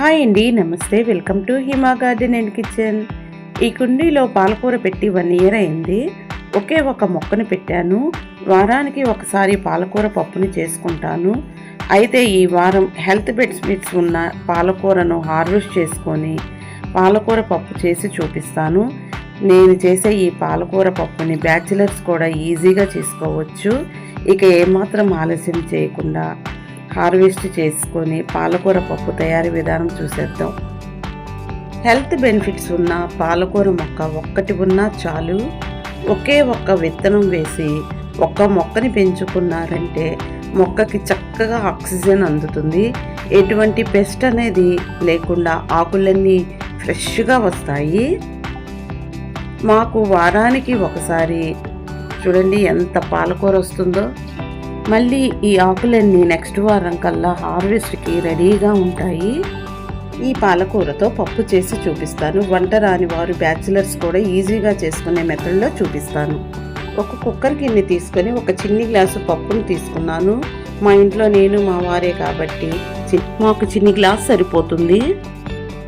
Hi అండి నమస్తే. Welcome to Hima garden and kitchen. ఈ కుండీలో పాలకూర పెట్టి వన్ ఇయర్ అయింది. ఒకే ఒక మొక్కను పెట్టాను. వారానికి ఒకసారి పాలకూర పప్పుని చేసుకుంటాను. అయితే ఈ వారం హెల్త్ బెనిఫిట్స్ ఉన్న పాలకూరను హార్వెస్ట్ చేసుకొని పాలకూర పప్పు చేసి చూపిస్తాను. నేను చేసే ఈ పాలకూర పప్పుని బ్యాచిలర్స్ కూడా ఈజీగా చేసుకోవచ్చు. ఇక ఏమాత్రం ఆలస్యం చేయకుండా హార్వెస్ట్ చేసుకొని పాలకూర పప్పు తయారీ విధానం చూసేద్దాం. హెల్త్ బెనిఫిట్స్ ఉన్న పాలకూర మొక్క ఒక్కటి ఉన్నా చాలు. ఒకే ఒక్క విత్తనం వేసి ఒక్క మొక్కని పెంచుకున్నారంటే మొక్కకి చక్కగా ఆక్సిజన్ అందుతుంది. ఎటువంటి పెస్ట్ అనేది లేకుండా ఆకులన్నీ ఫ్రెష్గా వస్తాయి. మాకు వారానికి ఒకసారి చూడండి ఎంత పాలకూర వస్తుందో. మళ్ళీ ఈ ఆకులన్నీ నెక్స్ట్ వారం కల్లా హార్వెస్ట్కి రెడీగా ఉంటాయి. ఈ పాలకూరతో పప్పు చేసి చూపిస్తాను. వంట రాని వారు బ్యాచిలర్స్ కూడా ఈజీగా చేసుకునే మెథడ్లో చూపిస్తాను. ఒక కుక్కర్ గిన్నె తీసుకొని ఒక చిన్ని గ్లాసు పప్పును తీసుకున్నాను. మా ఇంట్లో నేను మా వారే కాబట్టి చి- మాకు చిన్ని గ్లాస్ సరిపోతుంది.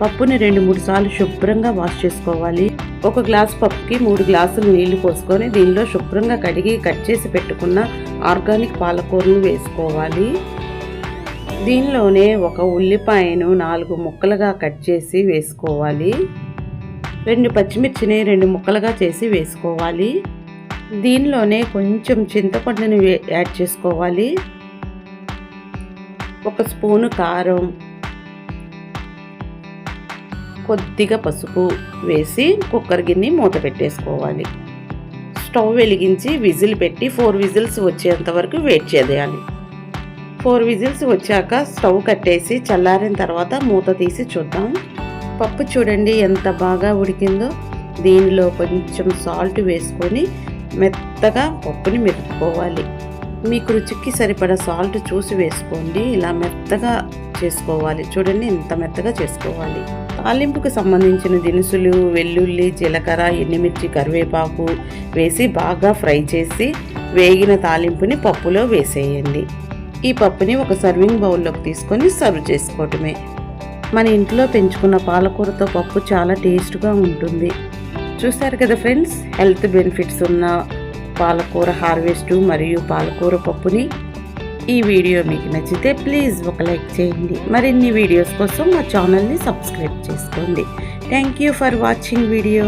పప్పుని రెండు మూడు సార్లు శుభ్రంగా వాష్ చేసుకోవాలి. ఒక గ్లాస్ పప్పుకి మూడు గ్లాసులు నీళ్ళు పోసుకొని దీనిలో శుభ్రంగా కడిగి కట్ చేసి పెట్టుకున్న ఆర్గానిక్ పాలకూరను వేసుకోవాలి. దీనిలోనే ఒక ఉల్లిపాయను నాలుగు ముక్కలుగా కట్ చేసి వేసుకోవాలి. రెండు పచ్చిమిర్చిని రెండు ముక్కలుగా చేసి వేసుకోవాలి. దీనిలోనే కొంచెం చింతపండుని యాడ్ చేసుకోవాలి. ఒక స్పూను కారం కొద్దిగా పసుపు వేసి కుక్కర్ గిన్నె మూత పెట్టేసుకోవాలి. స్టవ్ వెలిగించి విజిల్ పెట్టి ఫోర్ విజిల్స్ వచ్చేంత వరకు వెయిట్ చేయాలి. ఫోర్ విజిల్స్ వచ్చాక స్టవ్ కట్టేసి చల్లారిన తర్వాత మూత తీసి చూద్దాం. పప్పు చూడండి ఎంత బాగా ఉడికిందో. దీనిలో కొంచెం సాల్ట్ వేసుకొని మెత్తగా పప్పుని మెతుక్కోవాలి మీకు రుచికి సరిపడా సాల్ట్ చూసి వేసుకోండి. ఇలా మెత్తగా చేసుకోవాలి. చూడండి ఇంత మెత్తగా చేసుకోవాలి. తాలింపుకు సంబంధించిన దినుసులు వెల్లుల్లి జీలకర్ర ఎండుమిర్చి కరివేపాకు వేసి బాగా ఫ్రై చేసి వేగిన తాలింపుని పప్పులో వేసేయండి. ఈ పప్పుని ఒక సర్వింగ్ బౌల్లోకి తీసుకొని సర్వ్ చేసుకోవటమే. మన ఇంట్లో పెంచుకున్న పాలకూరతో పప్పు చాలా టేస్ట్గా ఉంటుంది. చూశారు కదా ఫ్రెండ్స్ హెల్త్ బెనిఫిట్స్ ఉన్న పాలకూర హార్వెస్టు మరియు పాలకూర పప్పుని ఈ వీడియో మీకు నచ్చితే ప్లీజ్ ఒక లైక్ చేయండి. మరిన్ని వీడియోస్ కోసం మా ఛానల్ని సబ్స్క్రైబ్ చేసుకోండి. Thank you for watching video